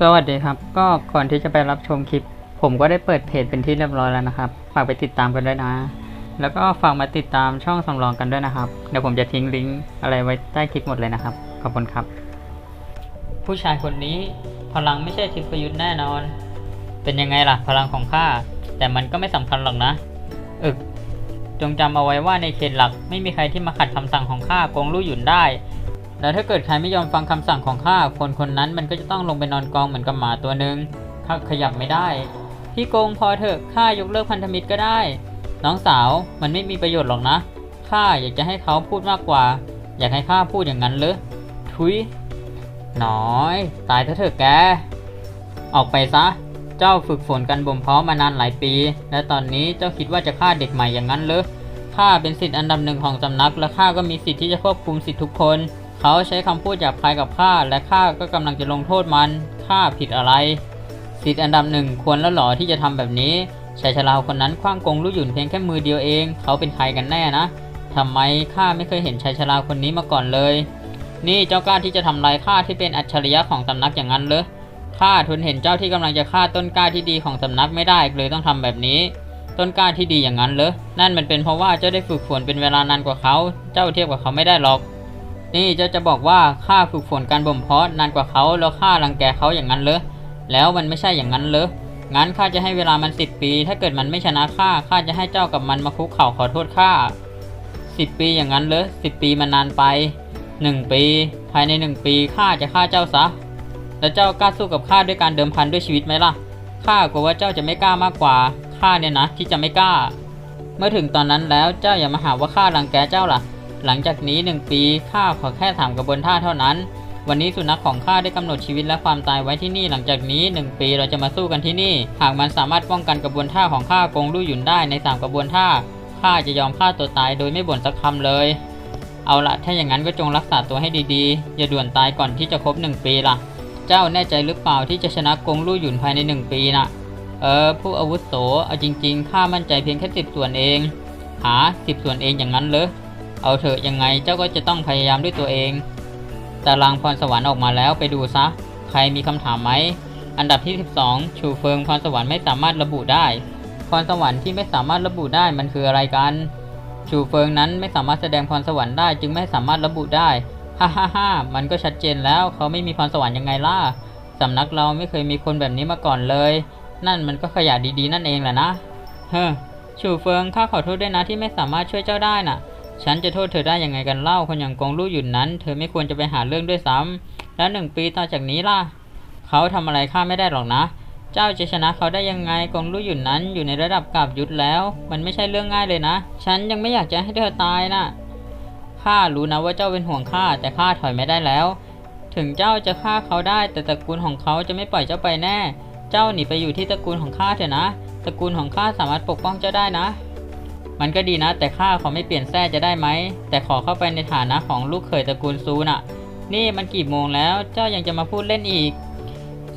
สวัสดีครับ ก็ก่อนที่จะไปรับชมคลิป ผมก็ได้เปิดเพจเป็นที่เรียบร้อยแล้วนะครับ ฝากไปติดตามกันด้วยนะ แล้วก็ฝากมาติดตามช่องสำรองกันด้วยนะครับ เดี๋ยวผมจะทิ้งลิงก์อะไรไว้ใต้คลิปหมดเลยนะครับ ขอบคุณครับ ผู้ชายคนนี้พลังไม่ใช่ทิพยุทธ์แน่นอน เป็นยังไงล่ะพลังของข้า แต่มันก็ไม่สำคัญหรอกนะ อึก จงจำเอาไว้ว่าในเขตหลักไม่มีใครที่มาขัดคำสั่งของข้ากงลู่หยุนได้ แล้วถ้าเกิดใครไม่ยอมฟังคำสั่งของข้าคนคนนั้นมันก็จะต้องลงไปนอนกองเหมือนกับหมาตัวหนึ่งข้าขยับไม่ได้ พี่โกงพอเถอะข้ายกเลิกพันธมิตรก็ได้ น้องสาวมันไม่มีประโยชน์หรอกนะข้าอยากจะให้เขาพูดมากกว่า อยากให้ข้าพูดอย่างนั้นเลยทุยน้อย ตายเถอะเถอะแก ออกไปซะ เจ้าฝึกฝนกันบ่มเพาะมานานหลายปี และตอนนี้เจ้าคิดว่าจะฆ่าเด็กใหม่อย่างนั้นหรือข้าเป็นสิทธิ์อันดับหนึ่งของสำนัก และข้าก็มีสิทธิ์ที่จะควบคุมสิทธิ์ทุกคน เขาใช้คำพูดหยาบคายกับข้าและข้าก็กำลังจะลงโทษมันข้าผิดอะไรสิทธิ์อันดับหนึ่งควรแล้วหรอที่จะทำแบบนี้ชายชราคนนั้นคว้างกงลู่หยุนเพียงแค่มือเดียวเอง เขาเป็นใครกันแน่นะทำไมข้าไม่เคยเห็นชายชราคนนี้มาก่อนเลย นี่เจ้ากล้าที่จะทำลายข้าที่เป็นอัจฉริยะของสำนักอย่างนั้นเหรอข้าทนเห็นเจ้าที่กำลังจะฆ่าต้นกล้าที่ดีของสำนักไม่ได้เลยต้องทำแบบนี้ ต้นกล้าที่ดีอย่างนั้นเหรอนั่นมันเป็นเพราะว่าเจ้าได้ฝึกฝนเป็นเวลานานกว่าเขา เจ้าเทียบกับเขาไม่ได้หรอก นี่เจ้าจะบอกว่าข้าฝึกฝนการบ่มเพาะนานกว่าเขาแล้วข้ารังแกเขาอย่างนั้นเหรอแล้วมันไม่ใช่อย่างนั้นเหรองั้นข้าจะให้เวลามันสิบปี ถ้าเกิดมันไม่ชนะข้าข้าจะให้เจ้ากับมันมาคุกเข่าขอโทษข้าสิบปีอย่างนั้นเหรอสิบปีมันนานไปหนึ่งปี ภายในหนึ่งปีข้าจะฆ่าเจ้าซะ แล้วเจ้ากล้าสู้กับข้าด้วยการเดิมพันด้วยชีวิตไหมล่ะข้ากลัวว่าเจ้าจะไม่กล้ามากกว่าข้าเนี่ยนะที่จะไม่กล้า เมื่อถึงตอนนั้นแล้วเจ้าอย่ามาหาว่าข้ารังแกเจ้าล่ะ หลังจากนี้หนึ่งปีข้าขอแค่ถามกระบวนท่าเท่านั้น วันนี้สุนัขของข้าได้กำหนดชีวิตและความตายไว้ที่นี่หลังจากนี้หนึ่งปีเราจะมาสู้กันที่นี่ หากมันสามารถป้องกันกระบวนท่าของข้ากงลู่หยุนได้ในสามกระบวนท่าข้าจะยอมฆ่าตัวตายโดยไม่บ่นสักคำเลย เอาละถ้าอย่างนั้นก็จงรักษาตัวให้ดีๆ อย่าด่วนตายก่อนที่จะครบหนึ่งปีล่ะ เจ้าแน่ใจหรือเปล่าที่จะชนะกงลู่หยุนภายในหนึ่งปีน่ะเออผู้อาวุโสเอาจริงๆข้ามั่นใจเพียงแค่สิบส่วนเอง หาสิบส่วนเองอย่างนั้นเหรอ เอาเถอะยังไงเจ้าก็จะต้องพยายามด้วยตัวเอง ตารางพรสวรรค์ออกมาแล้วไปดูซะ ใครมีคำถามไหม อันดับที่ 12 ชูเฟิงพรสวรรค์ไม่สามารถระบุได้ พรสวรรค์ที่ไม่สามารถระบุได้มันคืออะไรกัน ชูเฟิงนั้นไม่สามารถแสดงพรสวรรค์ได้จึงไม่สามารถระบุได้ ฮ่าฮ่าฮ่ามันก็ชัดเจนแล้วเขาไม่มีพรสวรรค์ยังไงล่ะ สำนักเราไม่เคยมีคนแบบนี้มาก่อนเลย นั่นมันก็ขยะดีๆนั่นเองแหละนะ เฮ้อ ชูเฟิงข้าขอโทษด้วยนะที่ไม่สามารถช่วยเจ้าได้น่ะ ฉันจะโทษเธอได้ยังไงกันเล่าคนอย่างกงลู่หยุนนั้น เธอไม่ควรจะไปหาเรื่องด้วยซ้ำแล้วหนึ่งปีต่อจากนี้ล่ะ เขาทำอะไรข้าไม่ได้หรอกนะ เจ้าจะชนะเขาได้ยังไงกงลู่หยุนนั้นอยู่ในระดับกาบยุทธแล้ว มันไม่ใช่เรื่องง่ายเลยนะ ฉันยังไม่อยากจะให้เธอตายน่ะข้ารู้นะว่าเจ้าเป็นห่วงข้าแต่ข้าถอยไม่ได้แล้ว ถึงเจ้าจะฆ่าเขาได้ แต่ตระกูลของเขาจะไม่ปล่อยเจ้าไปแน่ เจ้าหนีไปอยู่ที่ตระกูลของข้าเถอะนะ ตระกูลของข้าสามารถปกป้องเจ้าได้นะ มันก็ดีนะ แต่ข้าขอไม่เปลี่ยนแท้จะได้ไหม แต่ขอเข้าไปในฐานะของลูกเขยตระกูลซูน่ะ นี่มันกี่โมงแล้วเจ้ายังจะมาพูดเล่นอีก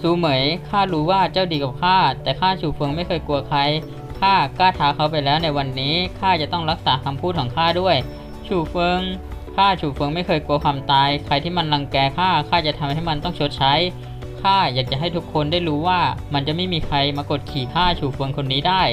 ซูเหมยข้ารู้ว่าเจ้าดีกับข้าแต่ข้าฉูเฟิงไม่เคยกลัวใครข้ากล้าท้าเขาไปแล้วในวันนี้ข้าจะต้องรักษาคำพูดของข้าด้วยฉูเฟิงข้าฉูเฟิงไม่เคยกลัวความตาย ใครที่มันรังแกข้าข้าจะทำให้มันต้องชดใช้ข้าอยากจะให้ทุกคนได้รู้ว่ามันจะไม่มีใครมากดขี่ข้าฉูเฟิงคนนี้ได้